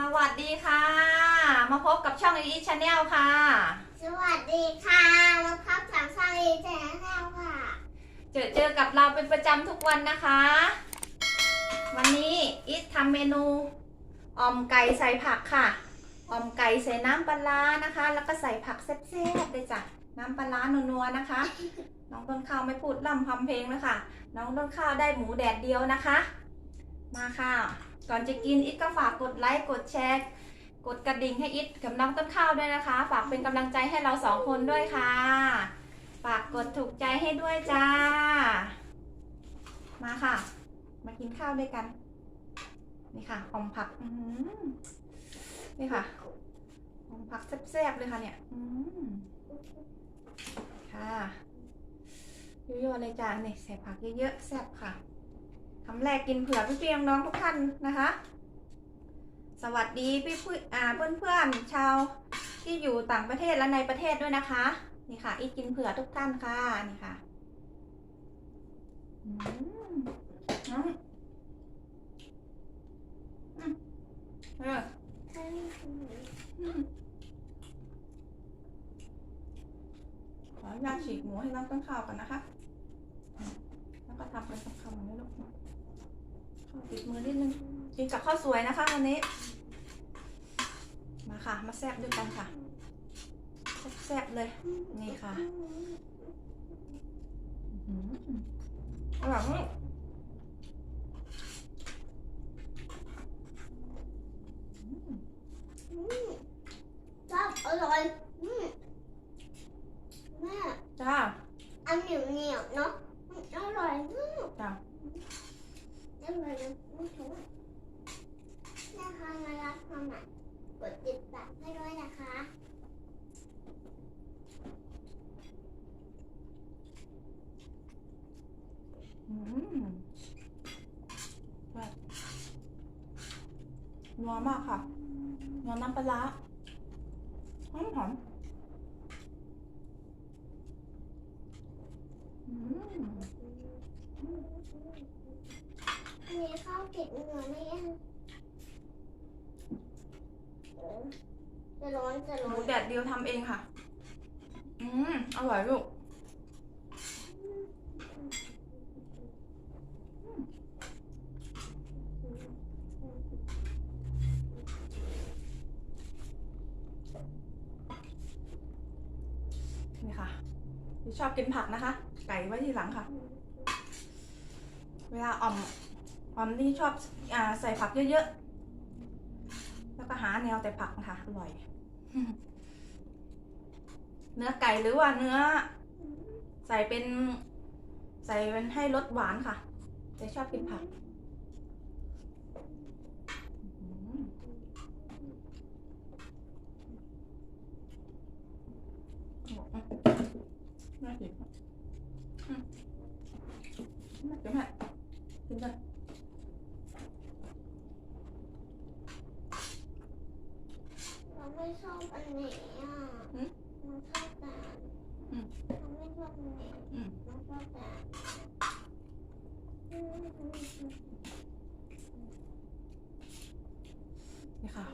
สวัสดีค่ะ มาพบกับช่องอีชาแนลค่ะ สวัสดีค่ะมาพับสามสร้างอีแจแล้วค่ะ เจอเจอกับเราเป็นประจำทุกวันนะคะ วันนี้อีททำเมนูอ่อมไก่ใส่ผักค่ะอ่อมไก่ใส่น้ำปลาร้านะคะ แล้วก็ใส่ผักแซ่บๆเลยจ้ะน้ำปลาร้านัวๆนะคะ น้องต้นข้าวไม่พูดล่ำทำเพลงแล้วค่ะ น้องต้นข้าวได้หมูแดดเดียวนะคะ มาค่ะ ก่อนจะกินอิทก็ฝากกดไลค์กดแชร์กดกระดิ่งให้อิทกับน้องต้นข้าวด้วยนะคะ ฝากเป็นกำลังใจให้เราสองคนด้วยค่ะ ฝากกดถูกใจให้ด้วยจ้า มาค่ะ มากินข้าวด้วยกัน นี่ค่ะหอมผักอืนี่ค่ะหอมผักแซ่บๆเลยค่ะเนี่ยอืค่ะยั่วๆเลยจ้าเนี่ยใส่ผักเยอะๆแซ่บค่ะ คำแรกกินเผื่อพี่เพียงน้องทุกท่านนะคะ สวัสดีพี่เพื่อนอ่าเพื่อนชาวที่อยู่ต่างประเทศและในประเทศด้วยนะคะ นี่ค่ะ อีกกินเผื่อทุกท่านค่ะนี่ค่ะอืมอืมอืมเออขออนุญาตฉีกหมูให้น้องต้นข้าวก่อนนะคะ แล้วก็ทำเป็นคำๆอย่างนี้ลูก ข้าวติดมือนิดนึงกินกับข้าวสวยนะคะวันนี้ มาค่ะ มาแซ่บด้วยกันค่ะ แซ่บๆเลย นี่ค่ะอืมอร่อยมากชอบอร่อยอืมแม่จ้าอันเหนียวเหนียวๆเนาะอืมอร่อยมาก จ้า อร่อยนะไม่ถูกนะคะมารับมาใหม่กดติดตามให้ด้วยนะคะ อืม แบบนัวมากค่ะนัวน้ำปลาร้าหอมหอมอืมอันนี้ข้าวติดเนื้อไม่ยังเออจะร้อนจะหร้อมูนแดดเดียวทำเองค่ะ อืม อร่อยลูก นี่ค่ะที่ชอบกินผักนะคะ ไก่ไว้ทีหลังค่ะ เวลาอ่อมอ่อมนี่ชอบอใส่ผักเยอะๆ แล้วก็หาแนวแต่ผักนะคะอร่อย เนื้อไก่หรือว่าเนื้อ ใส่เป็น ใส่เป็นให้รสหวานค่ะ แต่ชอบกินผักอื้อหือน่ากินอืม น่ากินมากกินเลยเราไม่ชอบอันนี้อะเราชอบแต่เราไม่ชอบอันนี้อืมเราชอบแต่อืมนี่ค่ะ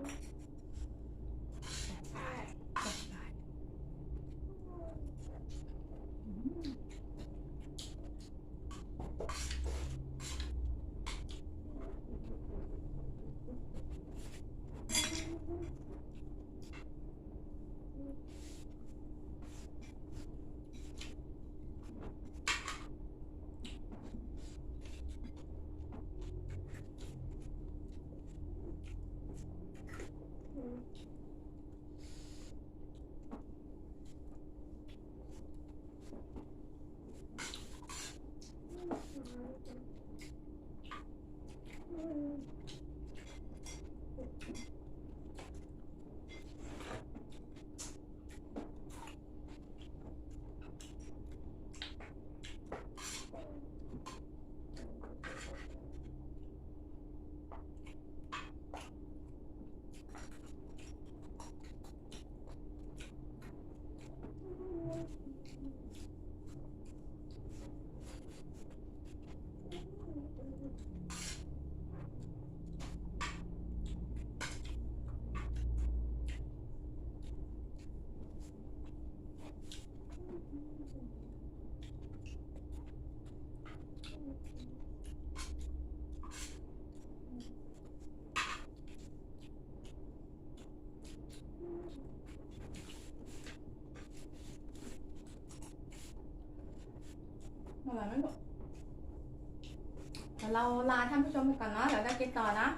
อร่อยไหมลูกเดี๋ยวเราลาท่านผู้ชมไปก่อนเนาะเดี๋ยวจะกินต่อนะ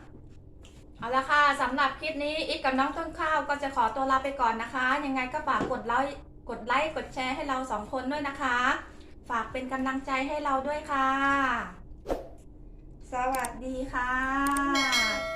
เอาละค่ะสำหรับคลิปนี้อีกกับน้องต้นข้าวก็จะขอตัวลาไปก่อนนะคะ ยังไงก็ฝากกดไลค์กดไลค์กดแชร์ให้เราสองคนด้วยนะคะ ฝากเป็นกำลังใจให้เราด้วยค่ะ สวัสดีค่ะ